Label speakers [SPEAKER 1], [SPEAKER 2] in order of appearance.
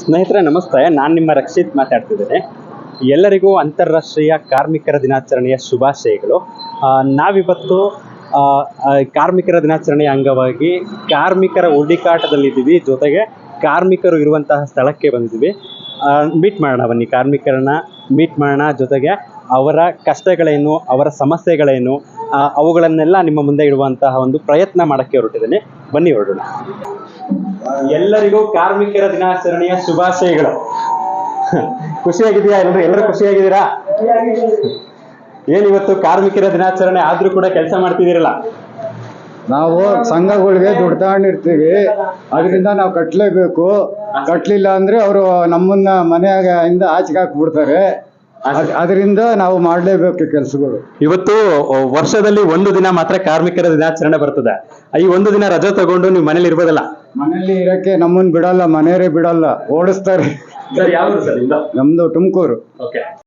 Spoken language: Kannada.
[SPEAKER 1] ಸ್ನೇಹಿತರೆ, ನಮಸ್ತೆ. ನಾನು ನಿಮ್ಮ ರಕ್ಷಿತ್ ಮಾತಾಡ್ತಿದ್ದೇನೆ. ಎಲ್ಲರಿಗೂ ಅಂತಾರಾಷ್ಟ್ರೀಯ ಕಾರ್ಮಿಕರ ದಿನಾಚರಣೆಯ ಶುಭಾಶಯಗಳು. ನಾವಿವತ್ತು ಕಾರ್ಮಿಕರ ದಿನಾಚರಣೆಯ ಅಂಗವಾಗಿ ಕಾರ್ಮಿಕರ ಹುಡುಕಾಟದಲ್ಲಿದ್ದೀವಿ. ಜೊತೆಗೆ ಕಾರ್ಮಿಕರು ಇರುವಂತಹ ಸ್ಥಳಕ್ಕೆ ಬಂದಿದ್ದೀವಿ. ಮೀಟ್ ಮಾಡೋಣ ಬನ್ನಿ. ಕಾರ್ಮಿಕರನ್ನ ಮೀಟ್ ಮಾಡೋಣ. ಜೊತೆಗೆ ಅವರ ಕಷ್ಟಗಳೇನು, ಅವರ ಸಮಸ್ಯೆಗಳೇನು ಅವುಗಳನ್ನೆಲ್ಲ ನಿಮ್ಮ ಮುಂದೆ ಇಡುವಂತಹ ಒಂದು ಪ್ರಯತ್ನ ಮಾಡೋಕ್ಕೆ ಹೊರಟಿದ್ದೇನೆ. ಬನ್ನಿ ಹೊರಡೋಣ. ಎಲ್ಲರಿಗೂ ಕಾರ್ಮಿಕರ ದಿನಾಚರಣೆಯ ಶುಭಾಶಯಗಳು. ಖುಷಿಯಾಗಿದೆಯಾ ಎಲ್ಲರೂ ಎಲ್ಲರೂ ಖುಷಿಯಾಗಿದ್ದೀರಾ? ಏನ್ ಇವತ್ತು ಕಾರ್ಮಿಕರ ದಿನಾಚರಣೆ ಆದ್ರೂ ಕೂಡ ಕೆಲಸ ಮಾಡ್ತಿದ್ದೀರಲ್ಲ?
[SPEAKER 2] ನಾವು ಸಂಘಗಳಿಗೆ ದುಡ್ಡು ತಗೊಂಡಿರ್ತೀವಿ. ಅದರಿಂದ ನಾವು ಕಟ್ಟಲೇಬೇಕು ಕಟ್ಲಿಲ್ಲ ಅಂದ್ರೆ ಅವರು ನಮ್ಮನ್ನ ಮನೆಯಾಗ ಇಂದ ಆಚೆಗೆ ಹಾಕ್ಬಿಡ್ತಾರೆ. ಅದರಿಂದ ನಾವು ಮಾಡಲೇಬೇಕು ಕೆಲಸಗಳು.
[SPEAKER 1] ಇವತ್ತು ವರ್ಷದಲ್ಲಿ ಒಂದು ದಿನ ಮಾತ್ರ ಕಾರ್ಮಿಕರ ದಿನಾಚರಣೆ ಬರ್ತದೆ. ಈ ಒಂದು ದಿನ ರಜೆ ತಗೊಂಡು ನೀವು ಮನೇಲಿ ಇರ್ಬೋದಲ್ಲ?
[SPEAKER 2] ಮನೇಲಿ ಇರಕ್ಕೆ ನಮ್ಮನ್ ಬಿಡಲ್ಲ ಮನೆಯವರೇ ಬಿಡಲ್ಲ ಓಡಿಸ್ತಾರೆ.
[SPEAKER 1] ಸರ್ ಯಾವ ಸರ್
[SPEAKER 2] ನಮ್ದು? ತುಮಕೂರು.
[SPEAKER 1] ಓಕೆ